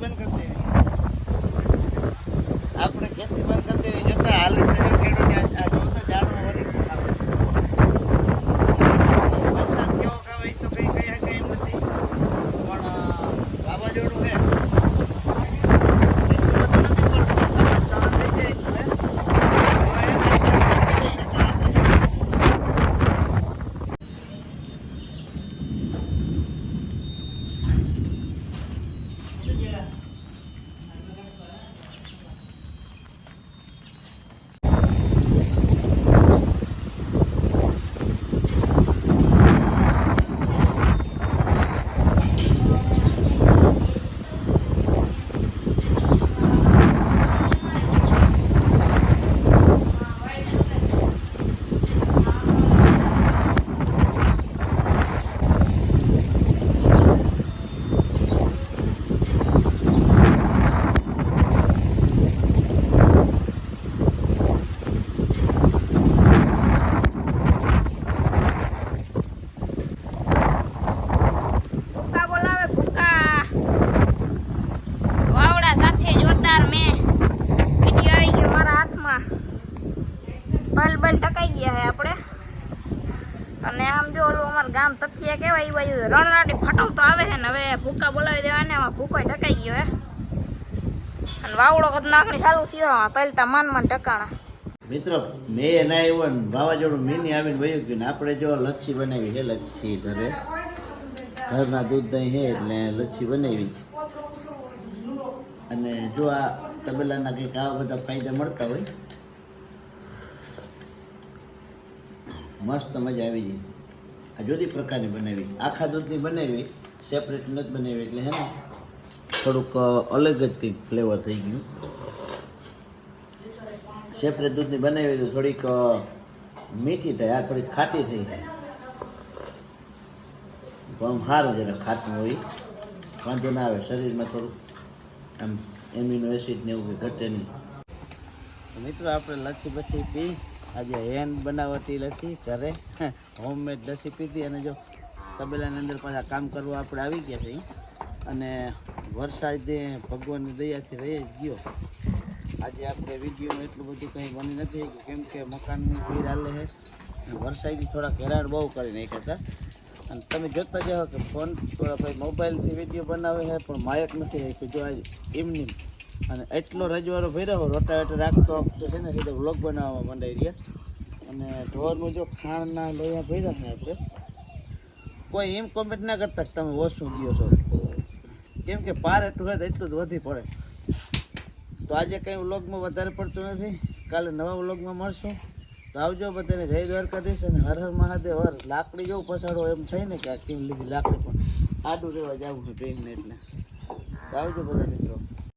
બંધ કરી દેવી. બલ ટકાઈ ગયા હે આપણે. અને આમ જો ઓલું અમારું ગામ તથ્ય કહેવાય એ બાજુ રણરાટી ફટાવતો આવે છે ને, હવે ભૂકા બોલાવી દેવા ને એમાં ભૂકો ટકાઈ ગયો હે. અને વાવડો કદ નાખણી ચાલુ થયો તલતા માન માન ટકાણા. મિત્રો, મેં એના આવ્યો ને, વાવાઝોડું મીની આવીને વયું ગયું આપણે જો લચ્છી બનાવી છે લચ્છી ઘરે. ઘરના દૂધ દહીં છે એટલે લચ્છી બનાવી. અને જો આ તબેલાના કંઈક આવા બધા ફાયદા મળતા હોય મસ્ત મજા આવી ગઈ. આ જુદી પ્રકારની બનાવી. આખા દૂધની બનાવી સેપરેટ નથી બનાવી, એટલે હે ને થોડુંક અલગ જ કંઈક ફ્લેવર થઈ ગયું. સેપરેટ દૂધની બનાવી તો થોડીક મીઠી થાય, આ થોડીક ખાટી થઈ જાય. પણ સારું જરા ખાતું હોય. વાંધો ના આવે, શરીરમાં થોડુંક આમ એમિનો એસિડ ને એવું કંઈ ઘટે નહીં. મિત્રો, આપણે લચ્છી પછી પી. આજે હેન્ડ બનાવતી લચ્છી ઘરે. હોમમેડ લચ્છી પીધી અને જો તબેલાની અંદર પાછા કામ કરવા આપણે આવી ગયા છે અને વરસાદે ભગવાનની દયાથી રહી જ ગયો. આજે આપણે વિડીયોમાં એટલું બધું કંઈ બની નથી કેમ કે મકાનની ભીડ હાલે છે. વરસાદથી થોડાક હેરાન બહુ કરી નાખ્યા હતા. અને તમે જોતા જાઓ કે ફોન, થોડા ભાઈ મોબાઈલથી વીડિયો બનાવે છે, પણ માયક નથી કે જો આજ એમની અને એટલો રજવાડો ભર્યો રોટાવેટર રાખતો તો છે ને સીધો વ્લોગ બનાવવા મંડાઈ રહ્યા. અને ઢોરનું જો ખાણના લોહીયા ભર્યા છે આપણે. કોઈ એમ કોમેન્ટ ના કરતા તમે ઓછું ગયો છો. કેમ કે પાર એટલું હોય તો એટલું જ વધી પડે. તો આજે કંઈ વ્લોગમાં વધારે પડતું નથી. કાલે નવા વ્લોગમાં મળશું. તો આવજો બધાને જય દ્વારકાધીશ અને હર હર મહાદેવ. હર લાકડી જેવું પછાડો એમ થઈને કે આ કેમ લીધી લાકડી પણ આડું રહેવા જવું છે ટ્રેનને એટલે. તો આવજો બધાને.